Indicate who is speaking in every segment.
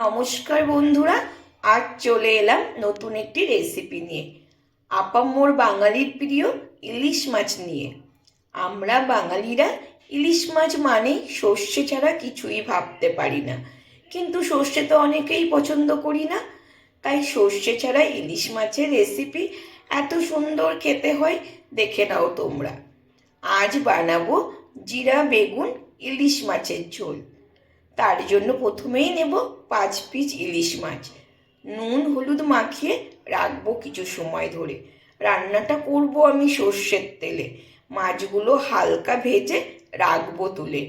Speaker 1: নমস্কার বন্ধুরা, আজ চলে এলাম নতুন একটি রেসিপি নিয়ে। আপাম্মোর বাঙালির প্রিয় ইলিশ মাছ নিয়ে। আমরা বাঙালিরা ইলিশ মাছ মানেই সর্ষে ছাড়া কিছুই ভাবতে পারি না। কিন্তু সর্ষে তো অনেকেই পছন্দ করি না। তাই সর্ষে ছাড়া ইলিশ মাছের রেসিপি এত সুন্দর খেতে হয়, দেখে নাও তোমরা। আজ বানাবো জিরা বেগুন ইলিশ মাছের ঝোল। তার জন্য প্রথমেই নেব পাঁচ পিস ইলিশ মাছ। নুন হলুদ মাখিয়ে রাখব কিছু সময় ধরে। রান্নাটা করব আমি সর্ষের তেলে। মাছগুলো হালকা ভেজে রাখব তুলে।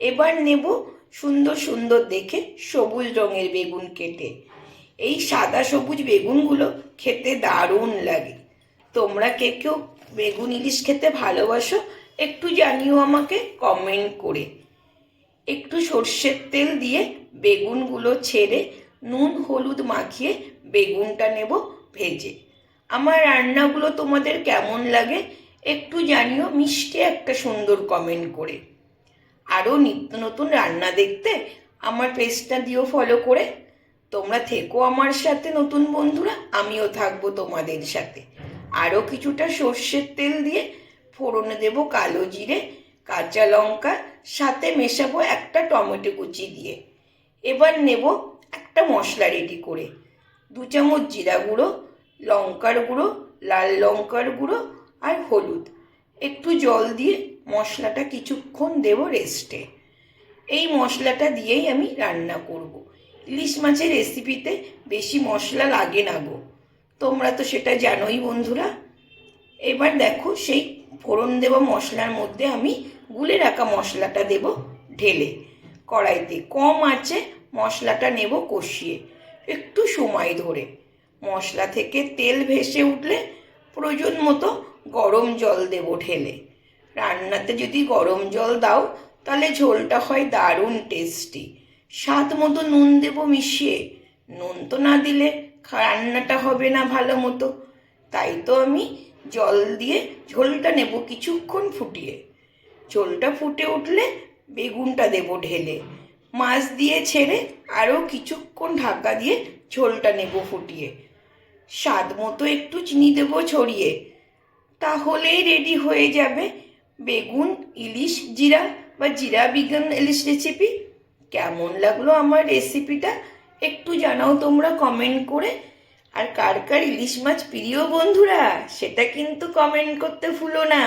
Speaker 1: এবার নেব সুন্দর সুন্দর দেখে সবুজ রঙের বেগুন কেটে। এই সাদা সবুজ বেগুনগুলো খেতে দারুণ লাগে। তোমরা কে কেউ বেগুন ইলিশ খেতে ভালোবাসো একটু জানিও আমাকে কমেন্ট করে। একটু সর্ষের তেল দিয়ে বেগুনগুলো ছেড়ে নুন, হলুদ মাখিয়ে বেগুনটা নেব ভেজে। আমার রান্নাগুলো তোমাদের কেমন লাগে একটু জানিও, মিষ্টি একটা সুন্দর কমেন্ট করে। আরও নিত্য নতুন রান্না দেখতে আমার পেজটা দিও ফলো করে। তোমরা থেকো আমার সাথে, নতুন বন্ধুরা, আমিও থাকব তোমাদের সাথে। আরও কিছুটা সর্ষের তেল দিয়ে ফোড়নে দেব কালো জিরে, কাঁচা লঙ্কা সাথে মেশাবো একটা টমেটো কুচি দিয়ে। এবার নেব একটা মশলা রেডি করে। দু চামচ জিরা গুঁড়ো, লঙ্কার গুঁড়ো, লাল লঙ্কার গুঁড়ো আর হলুদ। একটু জল দিয়ে মশলাটা কিছুক্ষণ দেব রেস্টে এই মশলাটা দিয়েই আমি রান্না করব। ইলিশ মাছের রেসিপিতে বেশি মশলা লাগে না গো। তোমরা তো সেটা জানোই বন্ধুরা। এবার দেখো সেই ফোড়ন দেওয়া মশলার মধ্যে, আমি গুলে রাখা মশলাটা দেব ঢেলে। কড়াইতে কম আছে, মশলাটা নেব কষিয়ে। একটু সময় ধরে। মশলা থেকে তেল ভেসে উঠলে প্রয়োজন মতো গরম জল দেব ঢেলে। রান্নাতে যদি গরম জল দাও, তাহলে ঝোলটা হয় দারুণ টেস্টি। স্বাদ মতো নুন দেব মিশিয়ে। নুন তো না দিলে রান্নাটা হবে না ভালো মতো। তাই তো আমি জল দিয়ে ঝোলটা নেব কিছুক্ষণ ফুটিয়ে। ঝোলটা ফুটে উঠলে বেগুনটা দেব ঢেলে। মাছ দিয়ে ছেড়ে আরও কিছুক্ষণ ঢাকা দিয়ে ঝোলটা নেব ফুটিয়ে। স্বাদ মতো একটু চিনি দেবো ছড়িয়ে। তাহলেই রেডি হয়ে যাবে বেগুন, ইলিশ জিরা বা জিরা বিজ্ঞান ইলিশ রেসিপি কেমন লাগল আমার রেসিপিটা একটু জানাও তোমরা কমেন্ট করে। আর কার কার ইলিশ মাছ প্রিয় বন্ধুরা, সেটা কিন্তু কমেন্ট করতে ভুলো না।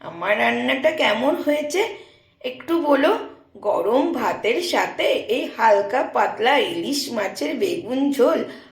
Speaker 1: আমার রান্নাটা কেমন হয়েছে একটু বলো। গরম ভাতের সাথে এই হালকা পাতলা ইলিশ মাছের বেগুন ঝোল